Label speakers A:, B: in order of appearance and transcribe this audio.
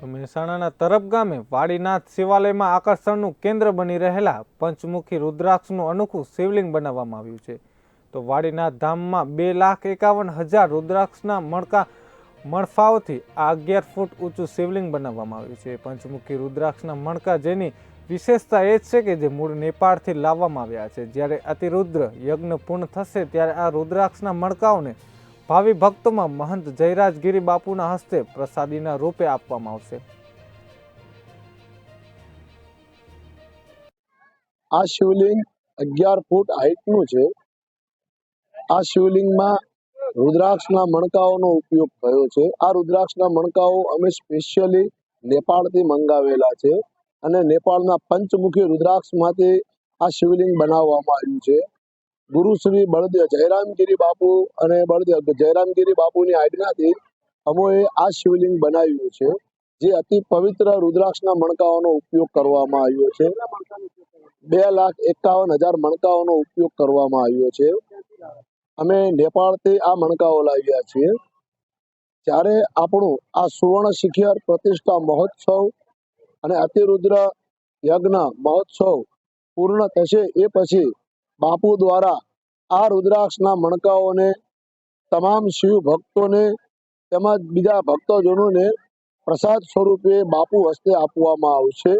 A: તો મહેસાણાના તરફ ગામે વાડીનાથ શિવાલયમાં આકર્ષણનું કેન્દ્ર બની રહેલા પંચમુખી રુદ્રાક્ષનું અનોખું શિવલિંગ બનાવવામાં આવ્યું છે. તો વાડીનાથ ધામમાં બે લાખ એકાવન હજાર રુદ્રાક્ષના મણકા મણફાઓથી આ અગિયાર ફૂટ ઊંચું શિવલિંગ બનાવવામાં આવ્યું છે. પંચમુખી રુદ્રાક્ષના મણકા જેની વિશેષતા એ જ છે કે જે મૂળ નેપાળથી લાવવામાં આવ્યા છે. જ્યારે અતિરુદ્ર યજ્ઞ પૂર્ણ થશે ત્યારે આ રુદ્રાક્ષના મણકાઓને ભાવિ ભક્તોમાં મહંત જયરાજગીરી બાપુના હસ્તે પ્રસાદીના રૂપે આપવામાં આવશે.
B: આ શિવલિંગ અગિયાર ફૂટ હાઈટનું છે. આ શિવલિંગમાં રુદ્રાક્ષના મણકાઓનો ઉપયોગ થયો છે. આ રુદ્રાક્ષના મણકાઓ અમે સ્પેશિયલી નેપાળથી મંગાવેલા છે અને નેપાળના પંચમુખી રુદ્રાક્ષમાંથી આ શિવલિંગ બનાવવામાં આવ્યું છે. ગુરુ શ્રી બળદેવ જયરામગીરી બાપુ અને બળદેવ જયરામગીરી બાપુની આજ્ઞાથી અમોએ આ શિવલિંગ બનાવ્યું છે, જે અતિ પવિત્ર રુદ્રાક્ષના મણકાઓનો ઉપયોગ કરવામાં આવ્યો છે. બે લાખ એકાવન હજાર મણકાઓનો ઉપયોગ કરવામાં આવ્યો છે. અમે નેપાળથી આ મણકાઓ લાવ્યા છીએ. જ્યારે આપણું આ સુવર્ણ શિખર પ્રતિષ્ઠા મહોત્સવ અને અતિરુદ્ર યજ્ઞ મહોત્સવ પૂર્ણ થશે એ પછી બાપુ દ્વારા આ રુદ્રાક્ષના મણકાઓને, તમામ શિવ ભક્તોને તેમજ બીજા ભક્તજનોને પ્રસાદ સ્વરૂપે બાપુ હસ્તે આપવામાં આવશે.